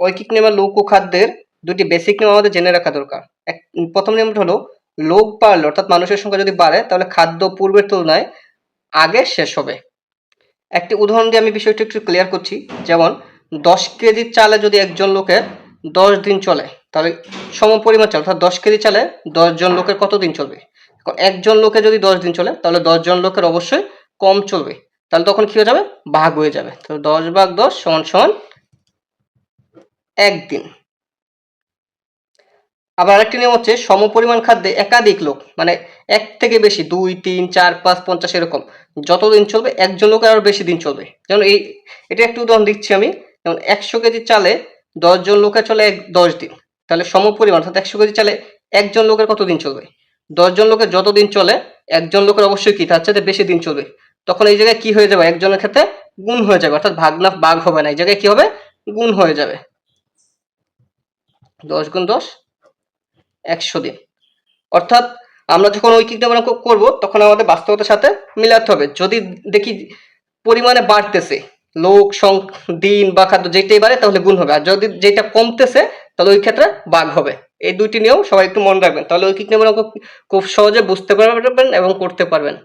ঐকিক নিয়মের লৌহ খাদ্যের দুটি বেসিক নিয়ম আমাদের জেনে রাখা দরকার। এক, প্রথম নিয়মটা হলো লোক বাড়লে অর্থাৎ মানুষের সংখ্যা যদি বাড়ে, তাহলে খাদ্য পূর্বের তুলনায় আগে শেষ হবে। একটি উদাহরণ দিয়ে আমি বিষয়টি একটু ক্লিয়ার করছি। যেমন, দশ কেজি চালে যদি একজন লোকের দশ দিন চলে, তাহলে সম পরিমাণ চাল, অর্থাৎ দশ কেজি চালে দশজন লোকের কত দিন চলবে একজন লোকে যদি দশ দিন চলে, তাহলে দশজন লোকের অবশ্যই কম চলবে। তাহলে তখন কি হয়ে যাবে? ভাগ হয়ে যাবে। তো দশ ভাগ দশ সমান সমান একদিন। আবার আরেকটি নিয়ম হচ্ছে সমপরিমাণ খাদ্যে একাধিক লোক মানে এক থেকে বেশি, দুই, তিন, চার, পাঁচ, পঞ্চাশ এরকম। যতদিন চলবে, একজন লোকের আরও বেশি দিন চলবে। যেমন এই, এটা একটু উদাহরণ দিচ্ছি আমি। যেমন একশো কেজি চালে দশজন লোকের চলে এক, দশ দিন। তাহলে সমপরিমাণ, অর্থাৎ একশো কেজি চালে একজন লোকের কত দিন চলবে? দশজন লোকের যত দিন চলে, একজন লোকের অবশ্যই কি? তার চাইতে বেশি দিন চলবে। তখন এই জায়গায় কি হয়ে যাবে? একজনের ক্ষেত্রে গুণ হয়ে যাবে। অর্থাৎ ভাগ না ভাগ হবে না। এই জায়গায় কি হবে? গুণ হয়ে যাবে। দশ গুণ দশ, একশো দিন। অর্থাৎ আমরা যখন ঐকিক নিয়ম করব, তখন আমাদের বাস্তবতার সাথে মিলাতে হবে। যদি দেখি পরিমাণে বাড়তেছে, লোক, সং দিন বা খাদ্য যেটাই বাড়ে, তাহলে গুণ হবে। আর যদি যেটা কমতেছে, তাহলে ওই ক্ষেত্রে বাঘ হবে। এই দুইটি নিয়ম সবাই একটু মনে রাখবেন। তাহলে ঐকিক নিয়ম খুব সহজে বুঝতে পারবেন এবং করতে পারবেন।